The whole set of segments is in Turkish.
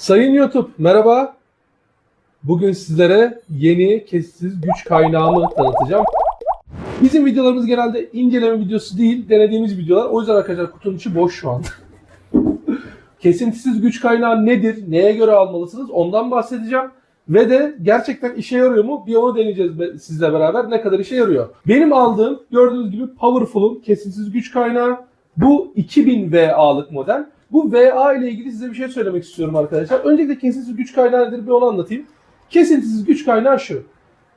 Sayın YouTube merhaba. Bugün sizlere yeni kesisiz güç kaynağımı tanıtacağım. Bizim videolarımız genelde inceleme videosu değil, denediğimiz videolar. O yüzden arkadaşlar kutunun içi boş şu an. Kesintisiz güç kaynağı nedir, neye göre almalısınız ondan bahsedeceğim. Ve de gerçekten işe yarıyor mu bir onu deneyeceğiz sizle beraber ne kadar işe yarıyor. Benim aldığım gördüğünüz gibi Powerful'un kesintisiz güç kaynağı. Bu 2000 VA'lık model. Bu VA ile ilgili size bir şey söylemek istiyorum arkadaşlar. Öncelikle kesintisiz güç kaynağı nedir bir onu anlatayım. Kesintisiz güç kaynağı şu.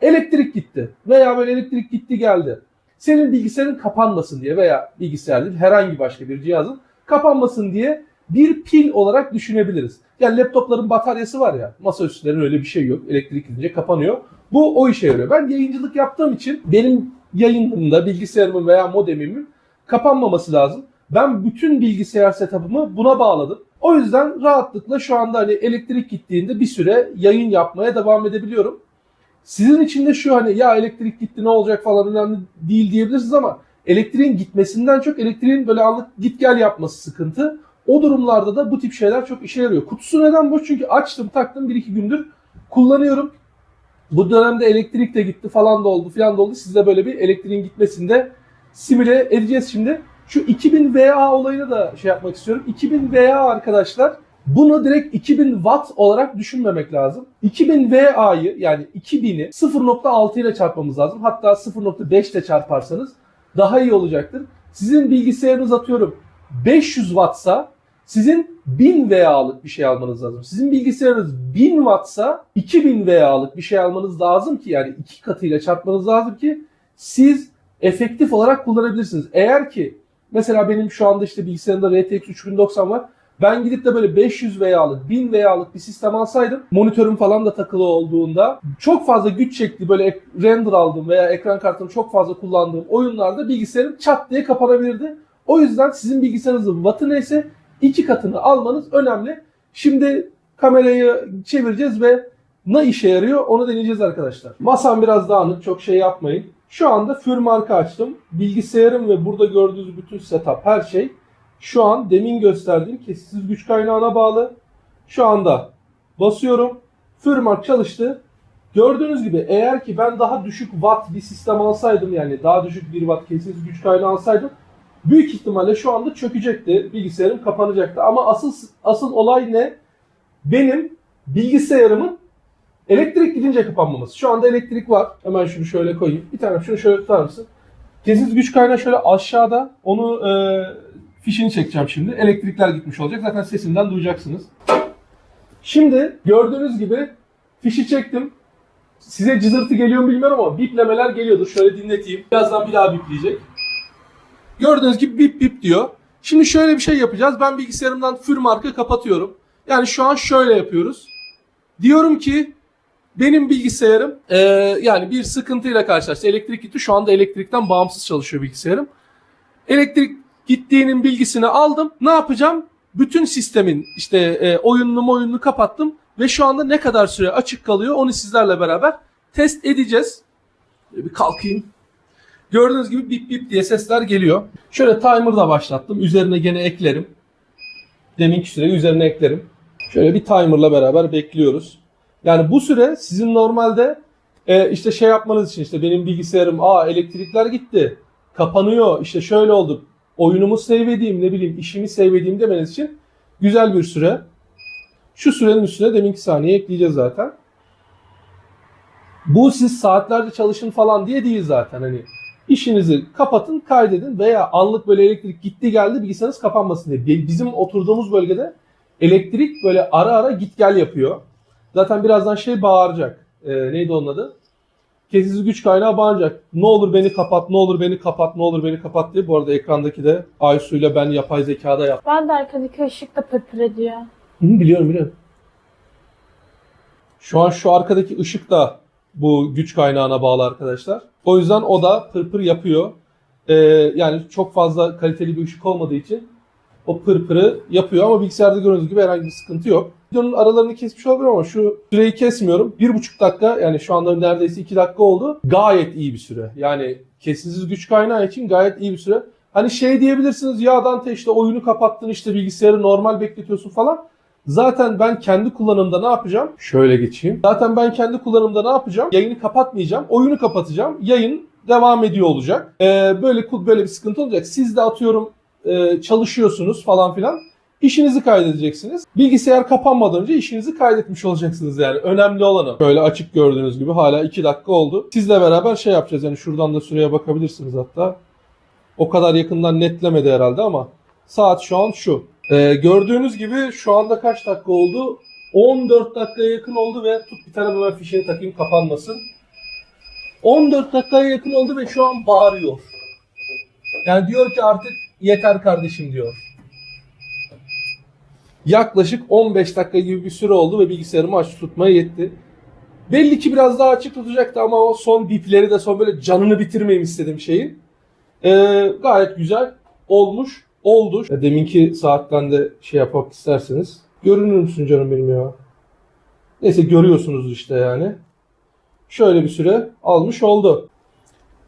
Elektrik gitti veya böyle elektrik gitti geldi. Senin bilgisayarın kapanmasın diye veya bilgisayar değil herhangi başka bir cihazın kapanmasın diye bir pil olarak düşünebiliriz. Yani laptopların bataryası var ya masaüstülerin öyle bir şey yok. Elektrik gidince kapanıyor. Bu o işe yarıyor. Ben yayıncılık yaptığım için benim yayınımda bilgisayarımın veya modemimin kapanmaması lazım. Ben bütün bilgisayar setup'ımı buna bağladım. O yüzden rahatlıkla şu anda hani elektrik gittiğinde bir süre yayın yapmaya devam edebiliyorum. Sizin için de şu hani ya elektrik gitti ne olacak falan önemli değil diyebilirsiniz ama elektriğin gitmesinden çok elektriğin böyle anlık git gel yapması sıkıntı. O durumlarda da bu tip şeyler çok işe yarıyor. Kutusu neden boş? Çünkü açtım taktım bir iki gündür kullanıyorum. Bu dönemde elektrik de gitti falan da oldu filan da oldu. Sizde böyle bir elektriğin gitmesinde simüle edeceğiz şimdi. Şu 2000 VA olayını da şey yapmak istiyorum. 2000 VA arkadaşlar bunu direkt 2000 watt olarak düşünmemek lazım. 2000 VA'yı yani 2000'i 0.6 ile çarpmamız lazım. Hatta 0.5 ile çarparsanız daha iyi olacaktır. Sizin bilgisayarınız atıyorum 500 wattsa sizin 1000 VA'lık bir şey almanız lazım. Sizin bilgisayarınız 1000 wattsa 2000 VA'lık bir şey almanız lazım ki yani iki katıyla çarpmanız lazım ki siz efektif olarak kullanabilirsiniz. Eğer ki mesela benim şu anda işte bilgisayarımda RTX 3090 var. Ben gidip de böyle 500 VA'lık, 1000 VA'lık bir sistem alsaydım monitörüm falan da takılı olduğunda çok fazla güç çekti böyle render aldığım veya ekran kartını çok fazla kullandığım oyunlarda bilgisayarım çat diye kapanabilirdi. O yüzden sizin bilgisayarınızın wattı neyse iki katını almanız önemli. Şimdi kamerayı çevireceğiz ve ne işe yarıyor onu deneyeceğiz arkadaşlar. Masam biraz dağınık çok şey yapmayın. Şu anda Für marka açtım. Bilgisayarım ve burada gördüğünüz bütün setup her şey şu an demin gösterdiğim kesisiz güç kaynağına bağlı. Şu anda basıyorum. Fürmark çalıştı. Gördüğünüz gibi eğer ki ben daha düşük watt bir sistem alsaydım yani daha düşük bir watt kesisiz güç kaynağı alsaydım büyük ihtimalle şu anda çökecekti. Bilgisayarım kapanacaktı. Ama asıl asıl olay ne? Benim bilgisayarımın elektrik gidince kapanmaması. Şu anda elektrik var. Hemen şunu şöyle koyayım. Bir tane şunu şöyle tutar mısın? Kesisiz güç kaynağı şöyle aşağıda. Onu e, fişini çekeceğim şimdi. Elektrikler gitmiş olacak. Zaten sesinden duyacaksınız. Şimdi gördüğünüz gibi fişi çektim. Size cızırtı geliyor mu bilmiyorum ama biplemeler geliyordur. Şöyle dinleteyim. Birazdan bir daha bipleyecek. Gördüğünüz gibi bip bip diyor. Şimdi şöyle bir şey yapacağız. Ben bilgisayarımdan Für marka kapatıyorum. Yani şu an şöyle yapıyoruz. Diyorum ki benim bilgisayarım eee, yani bir sıkıntıyla karşılaştı. Elektrik gitti. Şu anda elektrikten bağımsız çalışıyor bilgisayarım. Elektrik gittiğinin bilgisini aldım. Ne yapacağım? Bütün sistemin işte e, oyununu oyununu kapattım ve şu anda ne kadar süre açık kalıyor onu sizlerle beraber test edeceğiz. Bir kalkayım. Gördüğünüz gibi bip bip diye sesler geliyor. Şöyle timer da başlattım. Üzerine gene eklerim. Deminki süreyi üzerine eklerim. Şöyle bir timerla beraber bekliyoruz. Yani bu süre sizin normalde e, işte şey yapmanız için işte benim bilgisayarım aa elektrikler gitti. Kapanıyor işte şöyle oldu. Oyunumu save edeyim ne bileyim işimi save edeyim demeniz için güzel bir süre. Şu sürenin üstüne deminki saniye ekleyeceğiz zaten. Bu siz saatlerce çalışın falan diye değil zaten hani işinizi kapatın kaydedin veya anlık böyle elektrik gitti geldi bilgisayarınız kapanmasın diye. Bi- Bizim oturduğumuz bölgede elektrik böyle ara ara git gel yapıyor. Zaten birazdan şey bağıracak. Ee, neydi onun adı? Kesisiz güç kaynağı bağıracak. Ne olur beni kapat, ne olur beni kapat, ne olur beni kapat diye. Bu arada ekrandaki de Aysu ile ben yapay zekada yap. Ben de arkadaki ışık da pırpır ediyor. Hı, biliyorum biliyorum. Şu an şu arkadaki ışık da bu güç kaynağına bağlı arkadaşlar. O yüzden o da pırpır yapıyor. Ee, yani çok fazla kaliteli bir ışık olmadığı için o pırpırı yapıyor ama bilgisayarda gördüğünüz gibi herhangi bir sıkıntı yok. Videonun aralarını kesmiş olabilir ama şu süreyi kesmiyorum. Bir buçuk dakika yani şu anda neredeyse iki dakika oldu. Gayet iyi bir süre. Yani kesintisiz güç kaynağı için gayet iyi bir süre. Hani şey diyebilirsiniz ya Dante işte oyunu kapattın işte bilgisayarı normal bekletiyorsun falan. Zaten ben kendi kullanımda ne yapacağım? Şöyle geçeyim. Zaten ben kendi kullanımda ne yapacağım? Yayını kapatmayacağım. Oyunu kapatacağım. Yayın devam ediyor olacak. Ee, böyle böyle bir sıkıntı olacak. Siz de atıyorum e, çalışıyorsunuz falan filan. İşinizi kaydedeceksiniz. Bilgisayar kapanmadan önce işinizi kaydetmiş olacaksınız yani. Önemli olanı. Böyle açık gördüğünüz gibi hala 2 dakika oldu. Sizle beraber şey yapacağız yani şuradan da süreye bakabilirsiniz hatta. O kadar yakından netlemedi herhalde ama saat şu an şu. Ee, gördüğünüz gibi şu anda kaç dakika oldu? 14 dakikaya yakın oldu ve tut bir tane hemen fişini takayım kapanmasın. 14 dakikaya yakın oldu ve şu an bağırıyor. Yani diyor ki artık yeter kardeşim diyor. Yaklaşık 15 dakika gibi bir süre oldu ve bilgisayarımı açık tutmaya yetti. Belli ki biraz daha açık tutacaktı ama o son bipleri de son böyle canını bitirmeyeyim istedim şeyin. Ee, gayet güzel olmuş. Oldu. Deminki saatten de şey yapmak isterseniz. Görünür müsün canım benim ya? Neyse görüyorsunuz işte yani. Şöyle bir süre almış oldu.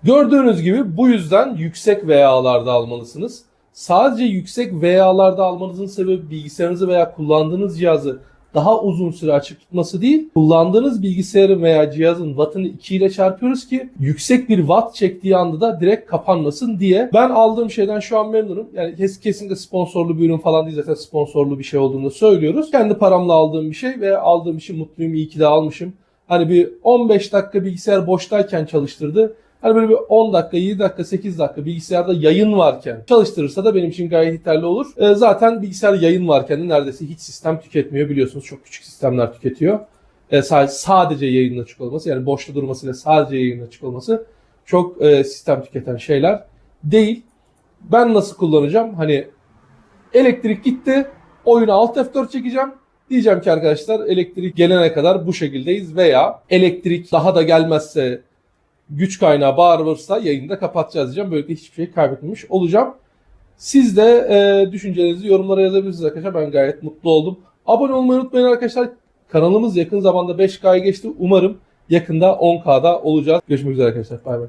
Gördüğünüz gibi bu yüzden yüksek VA'larda almalısınız. Sadece yüksek VA'larda almanızın sebebi bilgisayarınızı veya kullandığınız cihazı daha uzun süre açık tutması değil, kullandığınız bilgisayarın veya cihazın wattını 2 ile çarpıyoruz ki yüksek bir watt çektiği anda da direkt kapanmasın diye. Ben aldığım şeyden şu an memnunum. Yani kes- kesinlikle sponsorlu bir ürün falan değil zaten sponsorlu bir şey olduğunu söylüyoruz. Kendi paramla aldığım bir şey ve aldığım için mutluyum. İyi ki de almışım. Hani bir 15 dakika bilgisayar boştayken çalıştırdı. Hani böyle bir 10 dakika, 7 dakika, 8 dakika bilgisayarda yayın varken çalıştırırsa da benim için gayet yeterli olur. Ee, zaten bilgisayar yayın varken de neredeyse hiç sistem tüketmiyor biliyorsunuz. Çok küçük sistemler tüketiyor. Ee, sadece, sadece yayının açık olması yani boşta durmasıyla sadece yayının açık olması çok e, sistem tüketen şeyler değil. Ben nasıl kullanacağım? Hani elektrik gitti. Oyuna Alt F4 çekeceğim. Diyeceğim ki arkadaşlar elektrik gelene kadar bu şekildeyiz veya elektrik daha da gelmezse güç kaynağı bağırırsa yayını da kapatacağız diyeceğim. Böylelikle hiçbir şey kaybetmemiş olacağım. Siz de e, düşüncelerinizi yorumlara yazabilirsiniz arkadaşlar. Ben gayet mutlu oldum. Abone olmayı unutmayın arkadaşlar. Kanalımız yakın zamanda 5K'ya geçti. Umarım yakında 10K'da olacağız. Görüşmek üzere arkadaşlar. Bay bay.